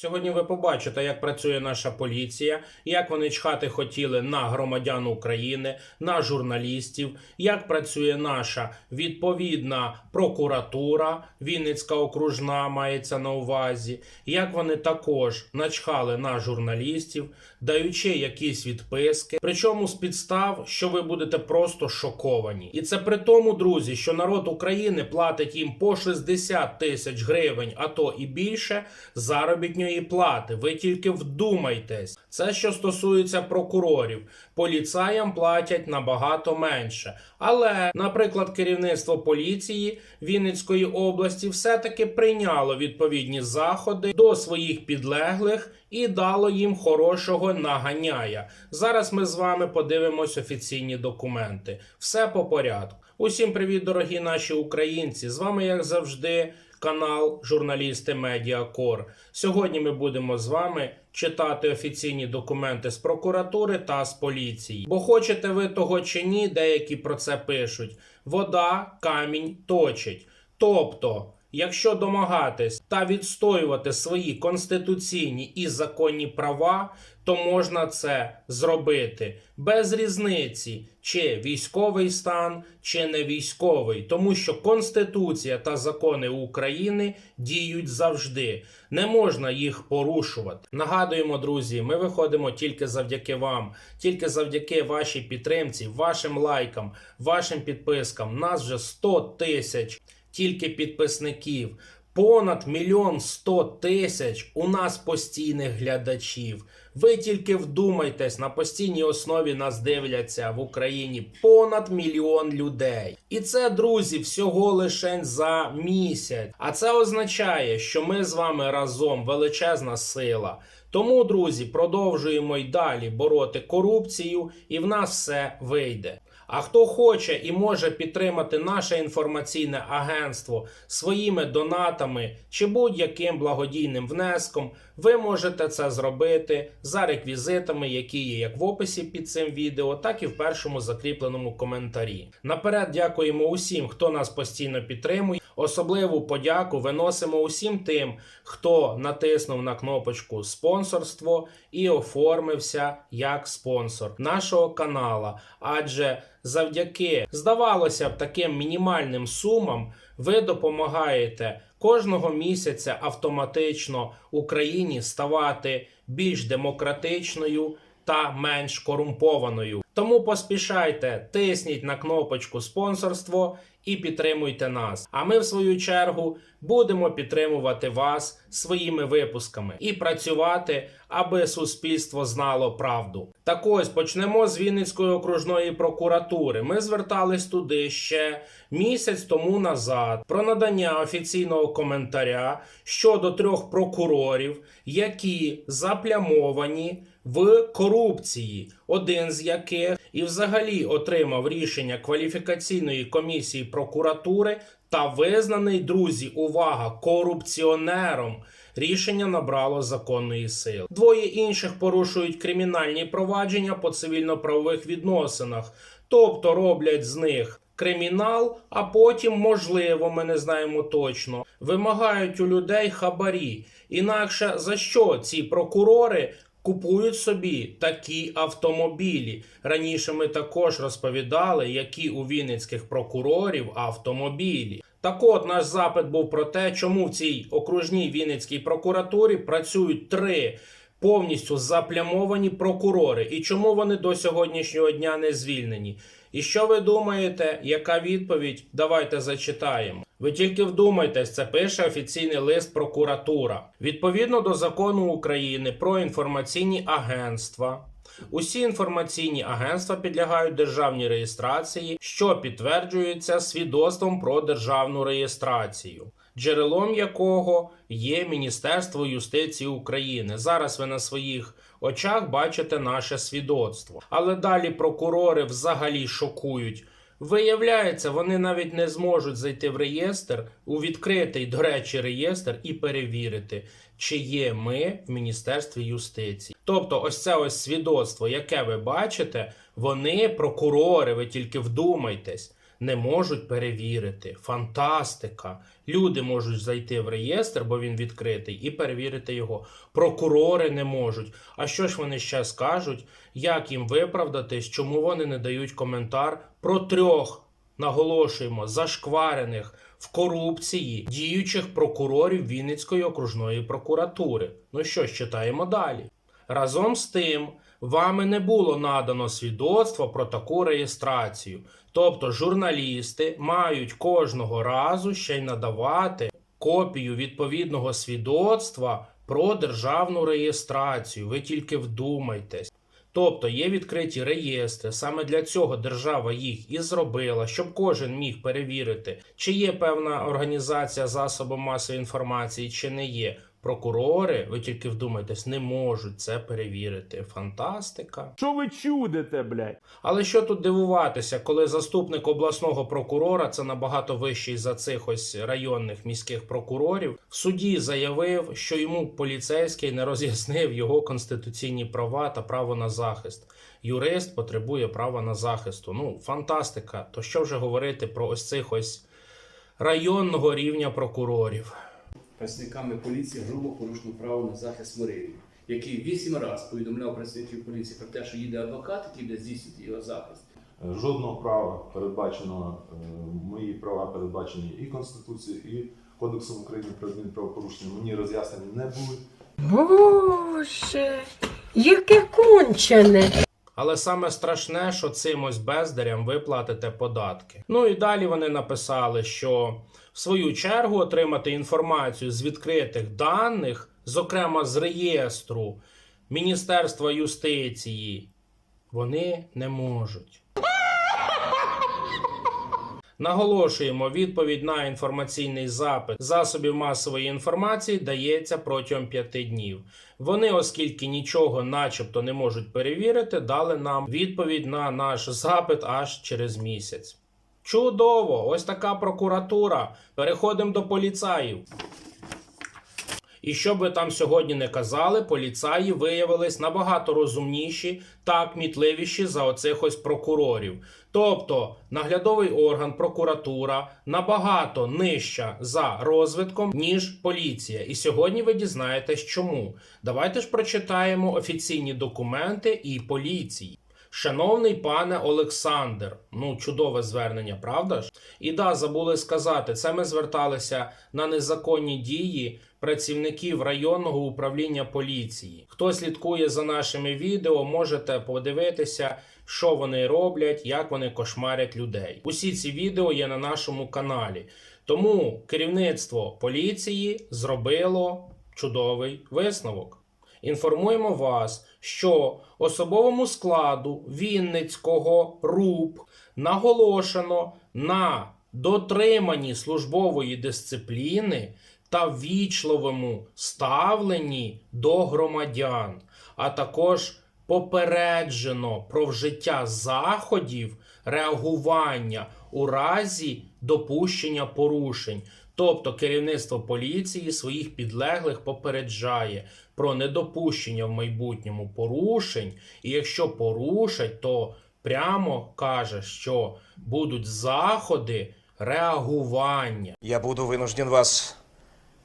Сьогодні ви побачите, як працює наша поліція, як вони чхати хотіли на громадян України, на журналістів, як працює наша відповідна прокуратура, Вінницька окружна мається на увазі, як вони також начхали на журналістів, даючи якісь відписки, причому з підстав, що ви будете просто шоковані. І це при тому, друзі, що народ України платить їм по 60 тисяч гривень, а то і більше заробітної плати. Ви тільки вдумайтесь. Це що стосується прокурорів. Поліцаям платять набагато менше. Але, наприклад, керівництво поліції Вінницької області все-таки прийняло відповідні заходи до своїх підлеглих і дало їм хорошого наганяя. Зараз ми з вами подивимось офіційні документи. Все по порядку. Усім привіт, дорогі наші українці! З вами, як завжди, канал Журналісти Медіакор. Сьогодні ми будемо з вами читати офіційні документи з прокуратури та з поліції. Бо хочете ви того чи ні, деякі про це пишуть: вода камінь точить. Тобто. Якщо домагатись та відстоювати свої конституційні і законні права, то можна це зробити без різниці, чи військовий стан, чи не військовий, тому що Конституція та закони України діють завжди. Не можна їх порушувати. Нагадуємо, друзі, ми виходимо тільки завдяки вам, тільки завдяки вашій підтримці, вашим лайкам, вашим підпискам. Нас вже 100 тисяч тільки підписників. Понад мільйон сто тисяч у нас постійних глядачів. Ви тільки вдумайтесь, на постійній основі нас дивляться в Україні понад мільйон людей. І це, друзі, всього лише за місяць. А це означає, що ми з вами разом величезна сила. Тому, друзі, продовжуємо й далі бороти корупцію, і в нас все вийде. А хто хоче і може підтримати наше інформаційне агентство своїми донатами чи будь-яким благодійним внеском, ви можете це зробити за реквізитами, які є як в описі під цим відео, так і в першому закріпленому коментарі. Наперед дякуємо усім, хто нас постійно підтримує. Особливу подяку виносимо усім тим, хто натиснув на кнопочку спонсорство і оформився як спонсор нашого канала. Адже завдяки, здавалося б, таким мінімальним сумам ви допомагаєте кожного місяця автоматично Україні ставати більш демократичною та менш корумпованою. Тому поспішайте, тисніть на кнопочку спонсорство і підтримуйте нас. А ми, в свою чергу, будемо підтримувати вас своїми випусками і працювати, аби суспільство знало правду. Так ось почнемо з Вінницької окружної прокуратури. Ми звертались туди ще місяць тому назад про надання офіційного коментаря щодо трьох прокурорів, які заплямовані в корупції, один з яких і взагалі отримав рішення кваліфікаційної комісії прокуратури та визнаний друзі, увага, корупціонером. Рішення набрало законної сили. Двоє інших порушують кримінальні провадження по цивільно-правових відносинах, тобто роблять з них кримінал, а потім, можливо, ми не знаємо точно, вимагають у людей хабарі. Інакше за що ці прокурори купують собі такі автомобілі? Раніше ми також розповідали, які у вінницьких прокурорів автомобілі. Так от наш запит був про те, чому в цій окружній Вінницькій прокуратурі працюють три повністю заплямовані прокурори, і чому вони до сьогоднішнього дня не звільнені. І що ви думаєте, яка відповідь? Давайте зачитаємо. Ви тільки вдумайтесь, це пише офіційний лист прокуратура. Відповідно до закону України про інформаційні агентства. Усі інформаційні агентства підлягають державній реєстрації, що підтверджується свідоцтвом про державну реєстрацію, джерелом якого є Міністерство юстиції України. Зараз ви на своїх очах бачите наше свідоцтво. Але далі прокурори взагалі шокують. Виявляється, вони навіть не зможуть зайти в реєстр у відкритий, до речі, реєстр і перевірити, чи є ми в Міністерстві юстиції. Тобто, ось це ось свідоцтво, яке ви бачите, вони прокурори, ви тільки вдумайтесь. Не можуть перевірити. Фантастика! Люди можуть зайти в реєстр, бо він відкритий, і перевірити його. Прокурори не можуть. А що ж вони ще скажуть? Як їм виправдатись, чому вони не дають коментар про трьох, наголошуємо, зашкварених в корупції діючих прокурорів Вінницької окружної прокуратури? Ну що ж, читаємо далі. Разом з тим, вами не було надано свідоцтво про таку реєстрацію. Тобто журналісти мають кожного разу ще й надавати копію відповідного свідоцтва про державну реєстрацію. Ви тільки вдумайтесь. Тобто є відкриті реєстри. Саме для цього держава їх і зробила, щоб кожен міг перевірити, чи є певна організація засобом масової інформації, чи не є. Прокурори, ви тільки вдумайтесь, не можуть це перевірити. Фантастика. Що ви чудите, блядь? Але що тут дивуватися, коли заступник обласного прокурора, це набагато вищий за цих ось районних міських прокурорів, в суді заявив, що йому поліцейський не роз'яснив його конституційні права та право на захист. Юрист потребує права на захисту. Ну, фантастика. То що вже говорити про ось цих ось районного рівня прокурорів? Працівниками поліції грубо порушено право на захист Морилі, який вісім разів повідомляв працівників поліції про те, що їде адвокат, який буде здійснювати його захист. Жодного права передбачено, е, мої права передбачені і Конституцією, і Кодексом України про адмінправопорушення. Мені роз'яснені не були. Боже, яке кончене. Але саме страшне, що цим ось бездарям ви платите податки. Ну і далі вони написали, що в свою чергу отримати інформацію з відкритих даних, зокрема з реєстру Міністерства юстиції, вони не можуть. Наголошуємо, відповідь на інформаційний запит засобів масової інформації дається протягом п'яти днів. Вони, оскільки нічого, начебто, не можуть перевірити, дали нам відповідь на наш запит аж через місяць. Чудово! Ось така прокуратура. Переходимо до поліцаїв. І що б ви там сьогодні не казали, поліцаї виявились набагато розумніші та кмітливіші за оцих ось прокурорів. Тобто наглядовий орган, прокуратура набагато нижча за розвитком, ніж поліція. І сьогодні ви дізнаєтесь чому. Давайте ж прочитаємо офіційні документи і поліції. Шановний пане Олександр, ну чудове звернення, правда ж? І да, забули сказати, це ми зверталися на незаконні дії працівників районного управління поліції. Хто слідкує за нашими відео, можете подивитися, що вони роблять, як вони кошмарять людей. Усі ці відео є на нашому каналі. Тому керівництво поліції зробило чудовий висновок. Інформуємо вас, що особовому складу Вінницького РУП наголошено на дотриманні службової дисципліни та вічливому ставленні до громадян, а також попереджено про вжиття заходів реагування у разі допущення порушень. Тобто керівництво поліції своїх підлеглих попереджає про недопущення в майбутньому порушень, і якщо порушать, то прямо каже, що будуть заходи реагування. Я буду вынужден вас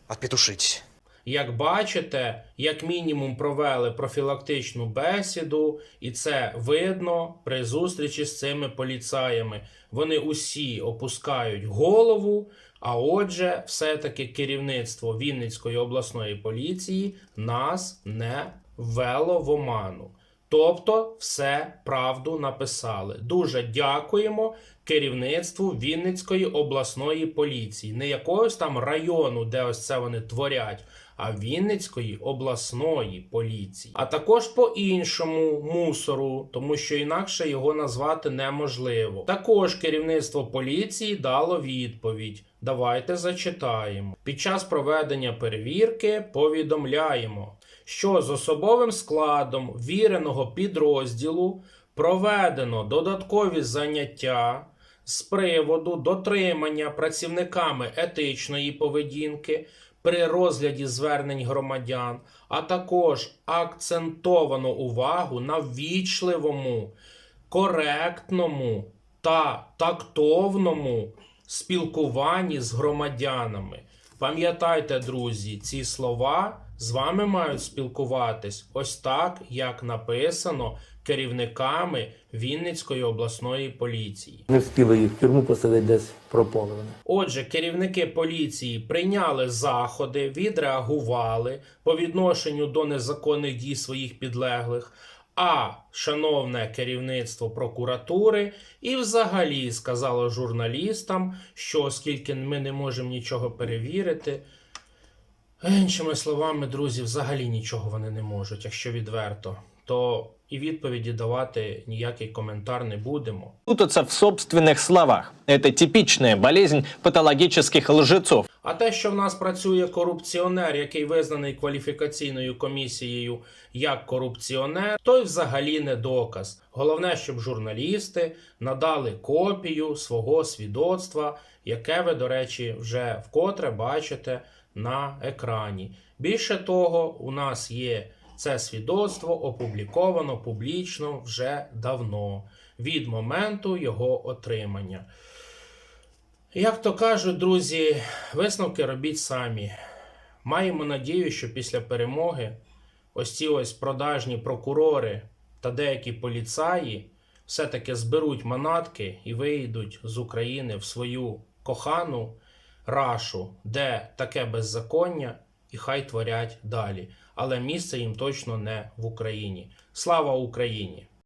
отпетушить. Як бачите, як мінімум провели профілактичну бесіду, і це видно при зустрічі з цими поліцаями. Вони усі опускають голову. А отже, все-таки керівництво Вінницької обласної поліції нас не ввело в оману. Тобто, все правду написали. Дуже дякуємо керівництву Вінницької обласної поліції, не якогось там району, де ось це вони творять, а Вінницької обласної поліції, а також по іншому мусору, тому що інакше його назвати неможливо. Також керівництво поліції дало відповідь. Давайте зачитаємо. Під час проведення перевірки повідомляємо, що з особовим складом віреного підрозділу проведено додаткові заняття з приводу дотримання працівниками етичної поведінки при розгляді звернень громадян, а також акцентовано увагу на ввічливому, коректному та тактовному спілкуванні з громадянами. Пам'ятайте, друзі, ці слова з вами мають спілкуватись ось так, як написано керівниками Вінницької обласної поліції. Не встигли їх в тюрму посадити десь пропали вони. Отже, керівники поліції прийняли заходи, відреагували по відношенню до незаконних дій своїх підлеглих. А шановне керівництво прокуратури і взагалі сказало журналістам, що оскільки ми не можемо нічого перевірити, іншими словами, друзі, взагалі нічого вони не можуть, якщо відверто, то і відповіді давати ніякий коментар не будемо. путаться в собственных словах. Это типичная болезнь патологических лжецов. А те, що в нас працює корупціонер, який визнаний кваліфікаційною комісією як корупціонер, той взагалі не доказ. Головне, щоб журналісти надали копію свого свідоцтва, яке ви, до речі, вже вкотре бачите на екрані. Більше того, у нас є це свідоцтво опубліковано публічно вже давно, від моменту його отримання. Як то кажуть, друзі, висновки робіть самі. Маємо надію, що після перемоги ось ці ось продажні прокурори та деякі поліцаї все-таки зберуть манатки і вийдуть з України в свою кохану рашу, де таке беззаконня, і хай творять далі. Але місце їм точно не в Україні. Слава Україні!